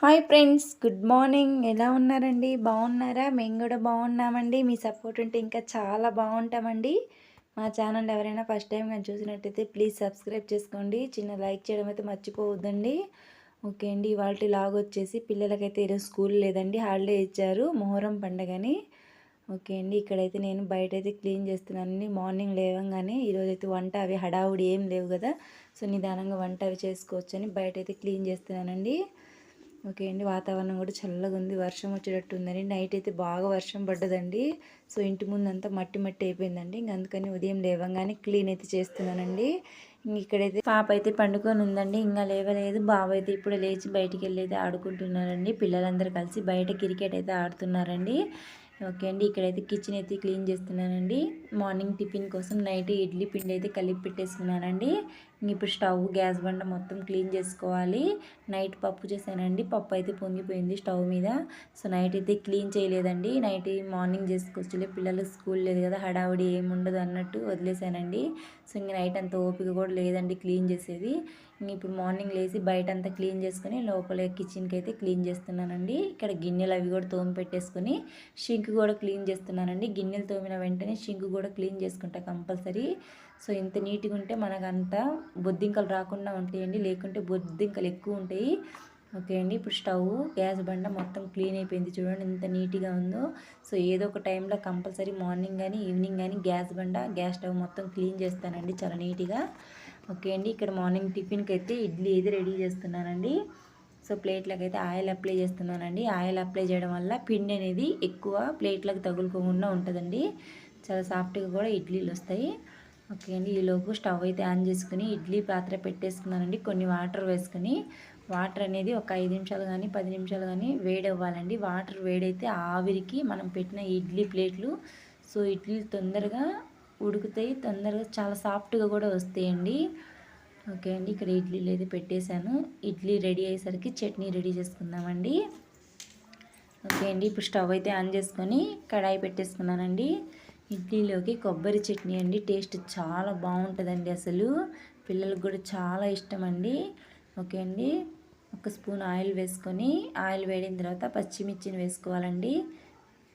Hi friends good morning. ఎలా ఉన్నారండి? బాగున్నారా? మేము కూడా బాగున్నామండి. మీ సపోర్ట్ ఉంటే ఇంకా చాలా బాగుంటామండి. మా ఛానల్ ఎవరైనా ఫస్ట్ టైం కానీ చూసినట్టయితే ప్లీజ్ సబ్స్క్రైబ్ చేసుకోండి. చిన్న లైక్ చేయడం అయితే మర్చిపోవద్దండి. ఓకే అండి ఇవాళ లాగ్ వచ్చేసి పిల్లలకైతే ఈరోజు స్కూల్ లేదండి. హాలిడే ఇచ్చారు మొహరం పండగని. ఓకే అండి ఇక్కడైతే నేను బయట అయితే క్లీన్ చేస్తున్నానండి. మార్నింగ్ లేవంగానే ఈరోజు అయితే వంట అవి హడావుడి ఏం లేవు కదా. సో నిదానంగా వంట అవి చేసుకోవచ్చు అని బయట అయితే క్లీన్ చేస్తున్నానండి. ఓకే అండి. వాతావరణం కూడా చల్లగా ఉంది వర్షం వచ్చేటట్టు ఉందండి నైట్ అయితే బాగా వర్షం పడ్డదండి. సో ఇంటి ముందంతా మట్టి మట్టి అయిపోయిందండి. ఇంక అందుకని ఉదయం లేవగానే క్లీన్ అయితే చేస్తున్నానండి. ఇక్కడైతే పాప అయితే పండుకొని ఉందండి. ఇంకా లేవలేదు. బాబు అయితే ఇప్పుడు లేచి బయటికి వెళ్ళి అయితే ఆడుకుంటున్నారండి. పిల్లలందరూ కలిసి బయట క్రికెట్ అయితే ఆడుతున్నారండి. ఓకే అండి. ఇక్కడైతే కిచెన్ అయితే క్లీన్ చేస్తున్నానండి. మార్నింగ్ టిఫిన్ కోసం నైట్ ఇడ్లీ పిండి అయితే కలిపి పెట్టేసుకున్నానండి. ఇప్పుడు స్టవ్ గ్యాస్ బండ మొత్తం క్లీన్ చేసుకోవాలి. నైట్ పప్పు చేశానండి. పప్పు అయితే పొంగిపోయింది స్టవ్ మీద. సో నైట్ అయితే క్లీన్ చేయలేదండి. నైట్ మార్నింగ్ చేసుకోవచ్చులే పిల్లలు స్కూల్ లేదు కదా హడావుడి ఏముండదు అన్నట్టు వదిలేశానండి. సో ఇంక నైట్ అంత ఓపిక కూడా లేదండి క్లీన్ చేసేది. ఇప్పుడు మార్నింగ్ లేచి బయట అంతా క్లీన్ చేసుకొని లోపల కిచెన్కి అయితే క్లీన్ చేస్తున్నానండి. ఇక్కడ గిన్నెలు అవి కూడా తోమి పెట్టేసుకొని షింక్ కూడా క్లీన్ చేస్తున్నానండి. గిన్నెలు తోమిన వెంటనే షింక్ కూడా క్లీన్ చేసుకుంటా కంపల్సరీ. సో ఇంత నీట్గా ఉంటే మనకంతా బొద్దింకలు రాకుండా ఉంటాయండి. లేకుంటే బొద్దింకలు ఎక్కువ ఉంటాయి. ఓకే అండి. ఇప్పుడు స్టవ్ గ్యాస్ బండ మొత్తం క్లీన్ అయిపోయింది చూడండి. ఎంత నీట్గా ఉందో. సో ఏదో ఒక టైంలో కంపల్సరీ మార్నింగ్ కానీ ఈవినింగ్ కానీ గ్యాస్ బండ గ్యాస్ స్టవ్ మొత్తం క్లీన్ చేస్తానండి చాలా నీట్గా. ఓకే అండి. ఇక్కడ మార్నింగ్ టిఫిన్కి అయితే ఇడ్లీ అయితే రెడీ చేస్తున్నానండి. సో ప్లేట్లకు అయితే ఆయిల్ అప్లై చేస్తున్నానండి. ఆయిల్ అప్లై చేయడం వల్ల పిండి అనేది ఎక్కువ ప్లేట్లకు తగులుకోకుండా ఉంటుందండి. చాలా సాఫ్ట్గా కూడా ఇడ్లీలు వస్తాయి. ఓకే అండి ఈలోపు స్టవ్ అయితే ఆన్ చేసుకుని ఇడ్లీ పాత్ర పెట్టేసుకున్నానండి. కొన్ని వాటర్ వేసుకుని వాటర్ అనేది ఒక ఐదు నిమిషాలు కానీ పది నిమిషాలు కానీ వేడి అవ్వాలండి వాటర్ వేడైతే ఆవిరికి మనం పెట్టిన ఇడ్లీ ప్లేట్లు. సో ఇడ్లీ తొందరగా ఉడుకుతాయి. తొందరగా చాలా సాఫ్ట్గా కూడా వస్తాయండి. ఓకే అండి ఇక్కడ ఇడ్లీలు అయితే పెట్టేశాను. ఇడ్లీ రెడీ అయ్యేసరికి చట్నీ రెడీ చేసుకుందామండి. ఓకే అండి ఇప్పుడు స్టవ్ అయితే ఆన్ చేసుకొని కడాయి పెట్టేసుకున్నానండి. ఇడ్లీలోకి కొబ్బరి చట్నీ అండి. టేస్ట్ చాలా బాగుంటుందండి అసలు. పిల్లలకు కూడా చాలా ఇష్టం అండి ఓకే అండి. ఒక స్పూన్ ఆయిల్ వేసుకొని ఆయిల్ వేడిన తర్వాత పచ్చిమిర్చిని వేసుకోవాలండి.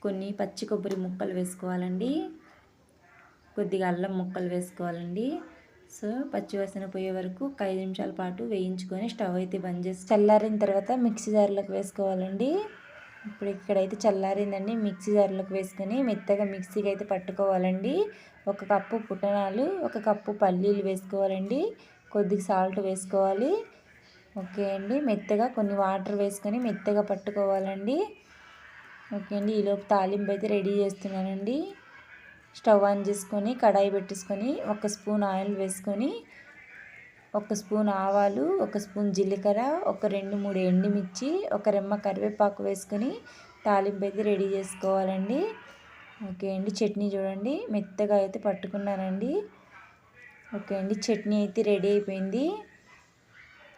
కొన్ని పచ్చి కొబ్బరి ముక్కలు వేసుకోవాలండి. కొద్దిగా అల్లం ముక్కలు వేసుకోవాలండి. సో పచ్చి వాసన పోయే వరకు ఒక ఐదు నిమిషాల పాటు వేయించుకొని స్టవ్ అయితే బంద్ చేసి చల్లారిన తర్వాత మిక్సీ జార్లోకి వేసుకోవాలండి. ఇప్పుడు ఇక్కడైతే చల్లారిందండి మిక్సీ జార్లోకి వేసుకొని మెత్తగా మిక్సీకి అయితే పట్టుకోవాలండి. ఒక కప్పు పుట్టనాలు ఒక కప్పు పల్లీలు వేసుకోవాలండి. కొద్దిగా సాల్ట్ వేసుకోవాలి. ఓకే అండి. మెత్తగా కొన్ని వాటర్ వేసుకొని మెత్తగా పట్టుకోవాలండి. ఓకే అండి. ఈలోపు తాలింపు అయితే రెడీ చేస్తున్నానండి. స్టవ్ ఆన్ చేసుకొని కడాయి పెట్టేసుకొని ఒక స్పూన్ ఆయిల్ వేసుకొని ఒక స్పూన్ ఆవాలు ఒక స్పూన్ జీలకర్ర ఒక రెండు మూడు ఎండుమిర్చి ఒక రెమ్మ కరివేపాకు వేసుకొని తాలింపు అయితే రెడీ చేసుకోవాలండి. ఓకే అండి చట్నీ చూడండి. మెత్తగా అయితే పట్టుకున్నానండి. ఓకే అండి చట్నీ అయితే రెడీ అయిపోయింది.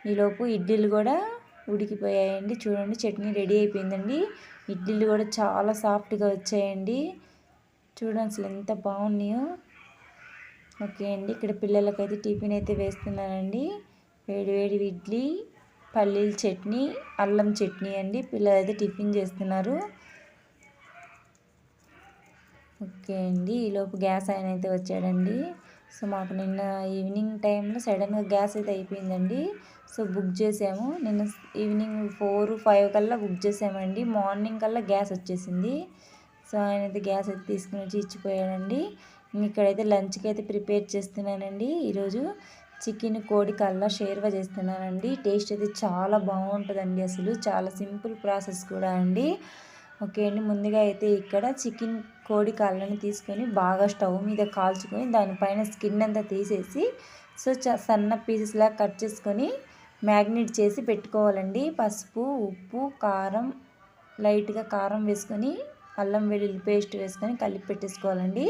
ఈలోపు ఇడ్లీలు కూడా ఉడికిపోయాయండి. చూడండి చట్నీ రెడీ అయిపోయిందండి. ఇడ్లీలు కూడా చాలా సాఫ్ట్గా వచ్చాయండి. చూడండి అసలు ఎంత బాగున్నాయో. ఓకే అండి. ఇక్కడ పిల్లలకైతే టిఫిన్ అయితే వేస్తున్నానండి. వేడి వేడి ఇడ్లీ పల్లీల చట్నీ అల్లం చట్నీ అండి. పిల్లలు అయితే టిఫిన్ చేస్తున్నారు. ఓకే అండి. ఈలోపు గ్యాస్ ఆయన అయితే వచ్చాడండి. సో మాకు నిన్న ఈవినింగ్ టైంలో సడన్గా గ్యాస్ అయితే అయిపోయిందండి. సో బుక్ చేసాము. నిన్న ఈవినింగ్ ఫోర్ ఫైవ్ కల్లా బుక్ చేసామండి. మార్నింగ్ కల్లా గ్యాస్ వచ్చేసింది. సో ఆయన అయితే గ్యాస్ అయితే తీసుకుని వచ్చి ఇచ్చిపోయాడండి. ఇక్కడైతే లంచ్కి అయితే ప్రిపేర్ చేస్తున్నానండి. ఈరోజు చికెన్ కోడి కల్లా షేర్వా చేస్తున్నానండి. టేస్ట్ అయితే చాలా బాగుంటుందండి అసలు. చాలా సింపుల్ ప్రాసెస్ కూడా అండి. ఓకే అండి. ముందుగా అయితే ఇక్కడ చికెన్ కోడి కాళ్ళని తీసుకొని బాగా స్టవ్ మీద కాల్చుకొని దానిపైన స్కిన్ అంతా తీసేసి సో సన్న పీసెస్లా కట్ చేసుకొని మ్యాగ్నేట్ చేసి పెట్టుకోవాలండి. పసుపు ఉప్పు కారం లైట్గా కారం వేసుకొని అల్లం వెల్లుల్లి పేస్ట్ వేసుకొని కలిపి పెట్టేసుకోవాలండి.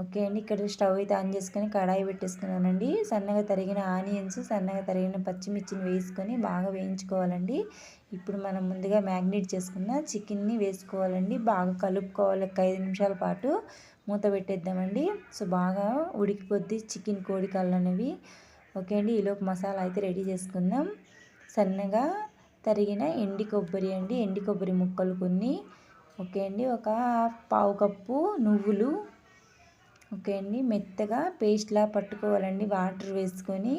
ఓకే అండి. ఇక్కడ స్టవ్ అయితే ఆన్ చేసుకొని కడాయి పెట్టేసుకున్నానండి. సన్నగా తరిగిన ఆనియన్స్ సన్నగా తరిగిన పచ్చిమిర్చిని వేసుకొని బాగా వేయించుకోవాలండి. ఇప్పుడు మనం ముందుగా మ్యాగ్నేట్ చేసుకున్న చికెన్ని వేసుకోవాలండి. బాగా కలుపుకోవాలి ఒక ఐదు నిమిషాల పాటు. మూత పెట్టేద్దామండి. సో బాగా ఉడికిపోద్ది చికెన్ కోడి కళ్ళు అనేవి ఓకే అండి. ఈలోపు మసాలా అయితే రెడీ చేసుకుందాం. సన్నగా తరిగిన ఎండి కొబ్బరి అండి. ఎండి కొబ్బరి ముక్కలు కొన్ని. ఓకే అండి. ఒక పావు కప్పు నువ్వులు. ఓకే అండి. మెత్తగా పేస్ట్లా పట్టుకోవాలండి. వాటర్ వేసుకొని.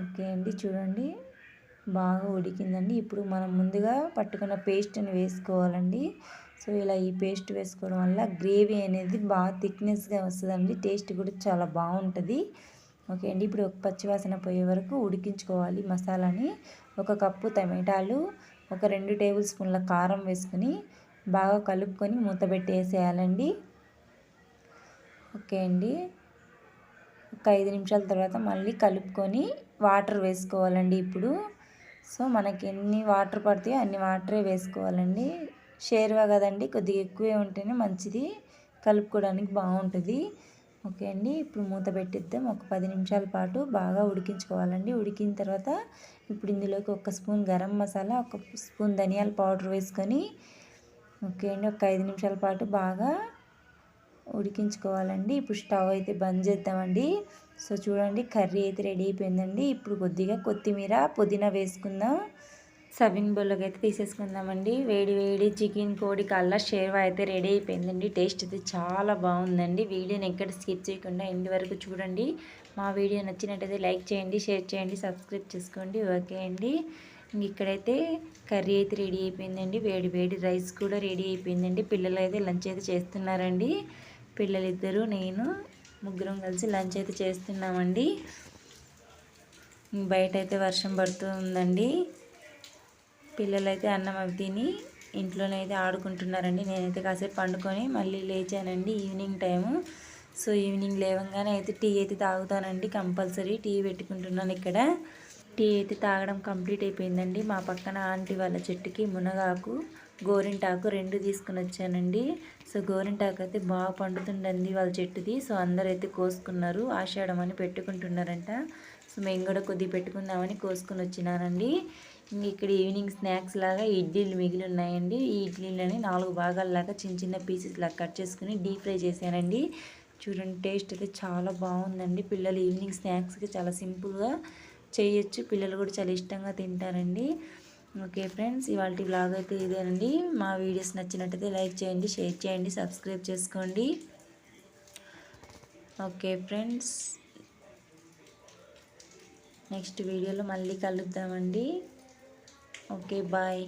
ఓకే అండి. చూడండి. బాగా ఉడికిందండి. ఇప్పుడు మనం ముందుగా పట్టుకున్న పేస్ట్ని వేసుకోవాలండి. సో ఇలా ఈ పేస్ట్ వేసుకోవడం వల్ల గ్రేవీ అనేది బాగా థిక్నెస్గా వస్తుందండి. టేస్ట్ కూడా చాలా బాగుంటుంది. ఓకే అండి. ఇప్పుడు ఒక పచ్చివాసన పోయే వరకు ఉడికించుకోవాలి మసాలాని. ఒక కప్పు టమాటాలు ఒక రెండు టేబుల్ స్పూన్ల కారం వేసుకుని బాగా కలుపుకొని మూత పెట్టేసేయాలండి. ఓకే అండి. ఒక ఐదు నిమిషాల తర్వాత మళ్ళీ కలుపుకొని వాటర్ వేసుకోవాలండి ఇప్పుడు. సో మనకి ఎన్ని వాటర్ పడతాయో అన్ని వాటరే వేసుకోవాలండి. షేర్వా కదండి కొద్దిగా ఎక్కువే ఉంటేనే మంచిది. కలుపుకోవడానికి బాగుంటుంది. ఓకే అండి ఇప్పుడు మూత పెట్టిద్దాం. ఒక పది నిమిషాల పాటు బాగా ఉడికించుకోవాలండి. ఉడికిన తర్వాత ఇప్పుడు ఇందులోకి ఒక స్పూన్ గరం మసాలా ఒక స్పూన్ ధనియాల పౌడర్ వేసుకొని ఓకే అండి ఒక ఐదు నిమిషాల పాటు బాగా ఉడికించుకోవాలండి. ఇప్పుడు స్టవ్ అయితే బంద్ చేద్దామండి. సో చూడండి కర్రీ అయితే రెడీ అయిపోయిందండి. ఇప్పుడు కొద్దిగా కొత్తిమీర పుదీనా వేసుకుందాం. సవింగ్ బౌల్లోకి అయితే తీసేసుకుందామండి. వేడి వేడి చికెన్ కోడి కల్లా షేర్వా అయితే రెడీ అయిపోయిందండి. టేస్ట్ అయితే చాలా బాగుందండి. వీడియోని ఎక్కడ స్కిప్ చేయకుండా ఎండ్ వరకు చూడండి. మా వీడియో నచ్చినట్టయితే లైక్ చేయండి షేర్ చేయండి సబ్స్క్రైబ్ చేసుకోండి. ఓకే అండి. ఇక్కడైతే కర్రీ అయితే రెడీ అయిపోయిందండి. వేడి వేడి రైస్ కూడా రెడీ అయిపోయిందండి. పిల్లలు అయితే లంచ్ అయితే చేస్తున్నారండి. పిల్లలిద్దరూ నేను ముగ్గురం కలిసి లంచ్ అయితే చేస్తున్నామండి. బయట అయితే వర్షం పడుతుందండి. పిల్లలైతే అన్నం అవి తిని ఇంట్లోనే అయితే ఆడుకుంటున్నారండి. నేనైతే కాసేపు పండుకొని మళ్ళీ లేచానండి ఈవినింగ్ టైము. సో ఈవినింగ్ లేవంగానే అయితే టీ అయితే తాగుతానండి. కంపల్సరీ టీ పెట్టుకుంటున్నాను ఇక్కడ. టీ అయితే తాగడం కంప్లీట్ అయిపోయిందండి. మా పక్కన ఆంటీ వాళ్ళ చెట్టుకి మునగాకు గోరింటాకు రెండు తీసుకుని వచ్చానండి సో గోరింటాకు అయితే బాగా పండుతుండండి వాళ్ళ చెట్టుది. సో అందరైతే అయితే కోసుకున్నారు. ఆషాఢం అని పెట్టుకుంటున్నారంట. సో మేము కూడా కొద్దిగా పెట్టుకుందామని కోసుకుని వచ్చినానండి ఇక్కడ ఈవినింగ్ స్నాక్స్ లాగా ఇడ్లీలు మిగిలి ఉన్నాయండి ఈ ఇడ్లీలని నాలుగు భాగాల్లాగా చిన్న చిన్న పీసెస్ లాగా కట్ చేసుకుని డీప్ ఫ్రై చేశానండి. చూడండి టేస్ట్ అయితే చాలా బాగుందండి. పిల్లలు ఈవినింగ్ స్నాక్స్కి చాలా సింపుల్గా చేయొచ్చు. పిల్లలు కూడా చాలా ఇష్టంగా తింటారండి. ఓకే ఫ్రెండ్స్ ఇవాళ బ్లాగ్ అయితే ఇదేనండి. మా వీడియోస్ నచ్చినట్టయితే లైక్ చేయండి షేర్ చేయండి సబ్స్క్రైబ్ చేసుకోండి. ఓకే ఫ్రెండ్స్ నెక్స్ట్ వీడియోలో మళ్ళీ కలుద్దామండి. Okay bye.